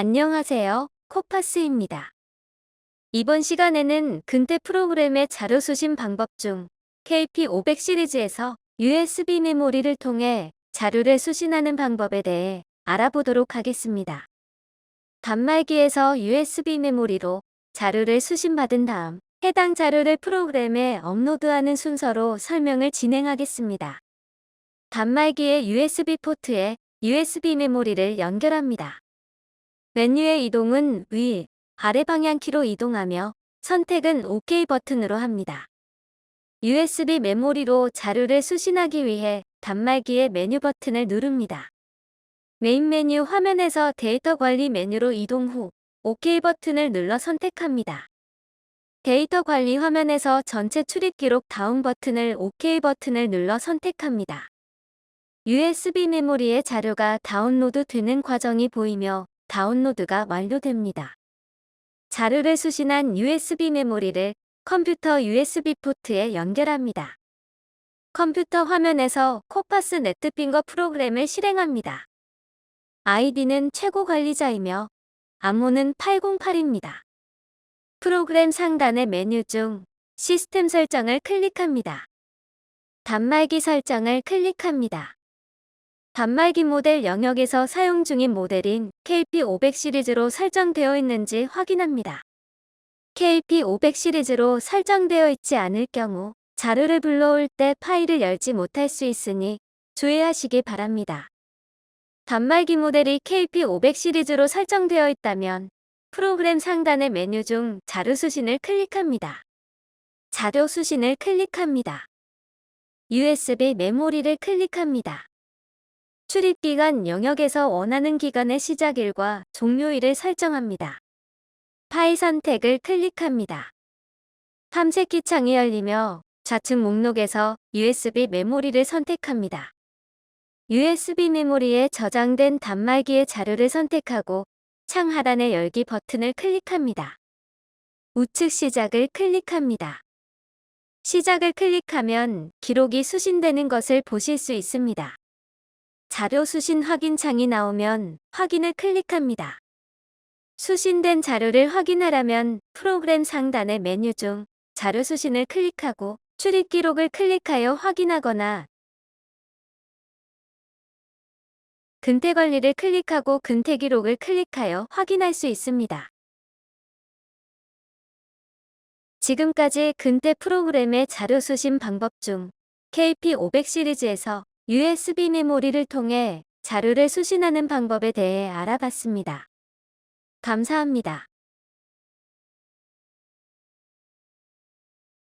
안녕하세요. 코파스입니다. 이번 시간에는 근태 프로그램의 자료 수신 방법 중 KP500 시리즈에서 USB 메모리를 통해 자료를 수신하는 방법에 대해 알아보도록 하겠습니다. 단말기에서 USB 메모리로 자료를 수신받은 다음 해당 자료를 프로그램에 업로드하는 순서로 설명을 진행하겠습니다. 단말기의 USB 포트에 USB 메모리를 연결합니다. 메뉴의 이동은 위, 아래 방향키로 이동하며 선택은 OK 버튼으로 합니다. USB 메모리로 자료를 수신하기 위해 단말기의 메뉴 버튼을 누릅니다. 메인 메뉴 화면에서 데이터 관리 메뉴로 이동 후 OK 버튼을 눌러 선택합니다. 데이터 관리 화면에서 전체 출입 기록 다운 버튼을 OK 버튼을 눌러 선택합니다. USB 메모리의 자료가 다운로드 되는 과정이 보이며 다운로드가 완료됩니다. 자료를 수신한 USB 메모리를 컴퓨터 USB 포트에 연결합니다. 컴퓨터 화면에서 코파스 네트핑거 프로그램을 실행합니다. 아이디는 최고 관리자이며 암호는 808입니다. 프로그램 상단의 메뉴 중 시스템 설정을 클릭합니다. 단말기 설정을 클릭합니다. 단말기 모델 영역에서 사용 중인 모델인 KP500 시리즈로 설정되어 있는지 확인합니다. KP500 시리즈로 설정되어 있지 않을 경우 자료를 불러올 때 파일을 열지 못할 수 있으니 주의하시기 바랍니다. 단말기 모델이 KP500 시리즈로 설정되어 있다면 프로그램 상단의 메뉴 중 자료 수신을 클릭합니다. 자료 수신을 클릭합니다. USB 메모리를 클릭합니다. 출입기간 영역에서 원하는 기간의 시작일과 종료일을 설정합니다. 파일 선택을 클릭합니다. 탐색기 창이 열리며 좌측 목록에서 USB 메모리를 선택합니다. USB 메모리에 저장된 단말기의 자료를 선택하고 창 하단의 열기 버튼을 클릭합니다. 우측 시작을 클릭합니다. 시작을 클릭하면 기록이 수신되는 것을 보실 수 있습니다. 자료 수신 확인 창이 나오면 확인을 클릭합니다. 수신된 자료를 확인하려면 프로그램 상단의 메뉴 중 자료 수신을 클릭하고 출입 기록을 클릭하여 확인하거나 근태 관리를 클릭하고 근태 기록을 클릭하여 확인할 수 있습니다. 지금까지 근태 프로그램의 자료 수신 방법 중 KP500 시리즈에서 USB 메모리를 통해 자료를 수신하는 방법에 대해 알아봤습니다. 감사합니다.